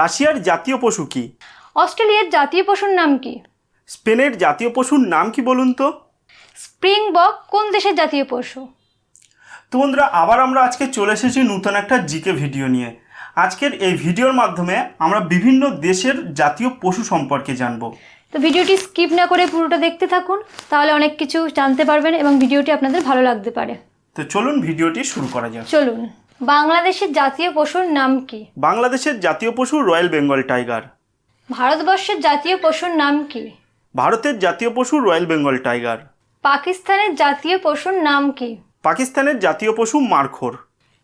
রাশিয়ার জাতীয় পশু কি? অস্ট্রেলিয়ার জাতীয় পশুর নাম কি? স্পেনের জাতীয় পশুর নাম কি বলুন তো? স্প্রিং বক কোন দেশের জাতীয় পশু? তো বন্ধুরা আবার আমরা আজকে চলে এসেছি নতুন একটা জিকে ভিডিও নিয়ে। আজকের এই ভিডিওর মাধ্যমে আমরা বিভিন্ন দেশের জাতীয় পশু সম্পর্কে জানব। তো ভিডিওটি স্কিপ না করে পুরোটা দেখতে থাকুন তাহলে অনেক কিছু জানতে পারবেন এবং ভিডিওটি আপনাদের ভালো লাগতে পারে। তো চলুন ভিডিওটি শুরু করা যাক। চলুন। বাংলাদেশের জাতীয় পশুর নাম কি? বাংলাদেশের জাতীয় পশু রয়্যাল বেঙ্গল টাইগার। ভারতবর্ষের জাতীয় পশুর নাম কি? ভারতের জাতীয় পশু রয়্যাল বেঙ্গল টাইগার। পাকিস্তানের জাতীয় পশুর নাম কি? পাকিস্তানের জাতীয় পশু মারখোর।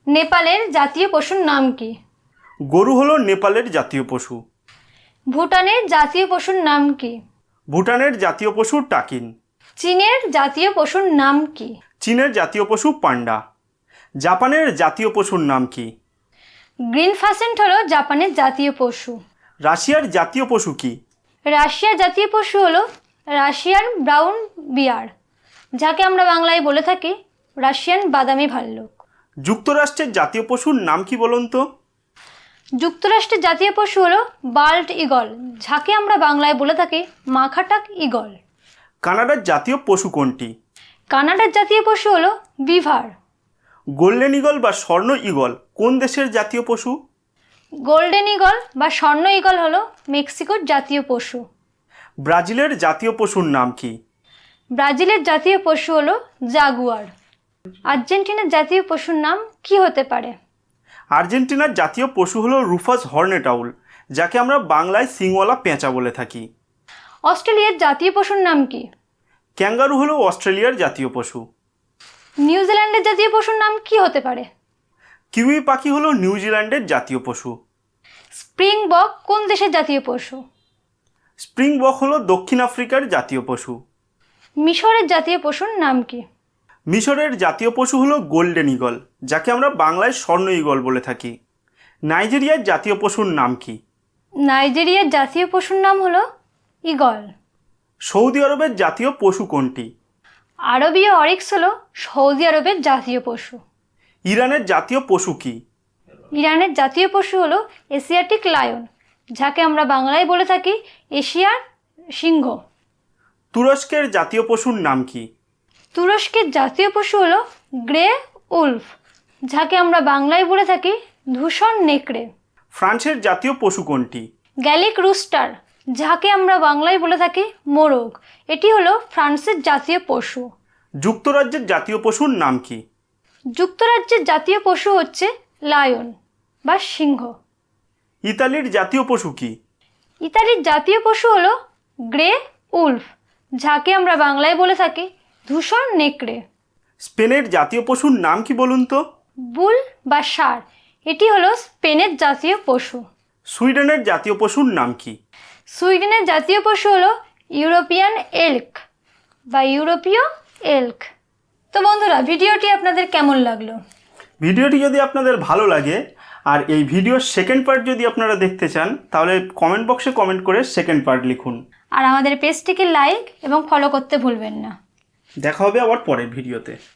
নেপালের জাতীয় পশুর নাম কি? গরু হলো নেপালের জাতীয় পশু। ভুটানের জাতীয় পশুর নাম কি? ভুটানের জাতীয় পশু টাকিন। চীনের জাতীয় পশুর নাম কি? চীনের জাতীয় পশু পান্ডা। জাপানের জাতীয় পশুর নাম কি? গ্রিন ফাসেন্ট হলো জাপানের জাতীয় পশু। রাশিয়ার জাতীয় পশু কি? রাশিয়ার জাতীয় পশু হলো রাশিয়ান ব্রাউন বিয়ার যাকে আমরা বাংলায় বলে থাকি রাশিয়ান বাদামি ভাল্লুক। যুক্তরাষ্ট্রের জাতীয় পশুর নাম কি বলুন তো? যুক্তরাষ্ট্রের জাতীয় পশু হলো বাল্ট ইগল যাকে আমরা বাংলায় বলে থাকি মাখাটাক ইগল কানাডার জাতীয় পশু কোনটি? কানাডার জাতীয় পশু হলো বিভার গোল্ডেন ইগল বা স্বর্ণ ইগল কোন দেশের জাতীয় পশু? গোল্ডেন ইগল বা স্বর্ণ ইগল হলো মেক্সিকোর জাতীয় পশু। ব্রাজিলের জাতীয় পশুর নাম কি? ব্রাজিলের জাতীয় পশু হলো জাগুয়ার। আর্জেন্টিনার জাতীয় পশুর নাম কি হতে পারে? আর্জেন্টিনার জাতীয় পশু হলো রুফাস হর্নেটাউল যাকে আমরা বাংলায় সিংওয়ালা পেঁচা বলে থাকি। অস্ট্রেলিয়ার জাতীয় পশুর নাম কি? ক্যাঙ্গারু হলো অস্ট্রেলিয়ার জাতীয় পশু। নিউজিল্যান্ডের জাতীয় পশুর নাম কি হতে পারে? কিউই পাখি হলো নিউজিল্যান্ডের জাতীয় পশু। স্প্রিং বক কোন দেশের জাতীয় পশু? স্প্রিং বক হলো দক্ষিণ আফ্রিকার জাতীয় পশু। মিশরের জাতীয় পশুর নাম কি? মিশরের জাতীয় পশু হলো গোল্ডেন ইগল যাকে আমরা বাংলায় স্বর্ণ ইগল বলে থাকি। নাইজেরিয়ার জাতীয় পশুর নাম কি? নাইজেরিয়ার জাতীয় পশুর নাম হলো ইগল। সৌদি আরবের জাতীয় পশু কোনটি? আরবীয় অরিক্স হলো সৌদি আরবের জাতীয় পশু। ইরানের জাতীয় পশু কি? ইরানের জাতীয় পশু হলো এশিয়াটিক লায়ন যাকে আমরা বাংলায় বলে থাকি এশিয়ার সিংহ। তুরস্কের জাতীয় পশুর নাম কি? তুরস্কের জাতীয় পশু হলো গ্রে উলফ যাকে আমরা বাংলায় বলে থাকি ধূসর নেকড়ে। ফ্রান্সের জাতীয় পশু কোনটি? গ্যালিক রুস্টার যাকে আমরা বাংলায় বলে থাকি মোরগ। এটি হলো ফ্রান্সের জাতীয় পশু। যুক্তরাজ্যের জাতীয় পশুর নাম কি? যুক্তরাজ্যের জাতীয় পশু হচ্ছে লায়ন বা সিংহ। ইতালির জাতীয় পশু কি? ইতালির জাতীয় পশু হলো গ্রে উলফ যাকে আমরা বাংলায় বলে থাকি ধূসর নেকড়ে। স্পেনের জাতীয় পশুর নাম কি বলুন তো? বুল বা ষাঁড় এটি হলো স্পেনের জাতীয় পশু। সুইডেনের জাতীয় পশুর নাম কি? সুইডেনের জাতীয় পশু হলো ইউরোপিয়ান এল্ক বা ইউরোপীয় এল্ক। তো বন্ধুরা ভিডিওটি আপনাদের কেমন লাগল? ভিডিওটি যদি আপনাদের ভালো লাগে আর এই ভিডিওর সেকেন্ড পার্ট যদি আপনারা দেখতে চান তাহলে কমেন্ট বক্সে কমেন্ট করে সেকেন্ড পার্ট লিখুন। আর আমাদের পেজটিকে লাইক এবং ফলো করতে ভুলবেন না। দেখা হবে আবার পরের ভিডিওতে।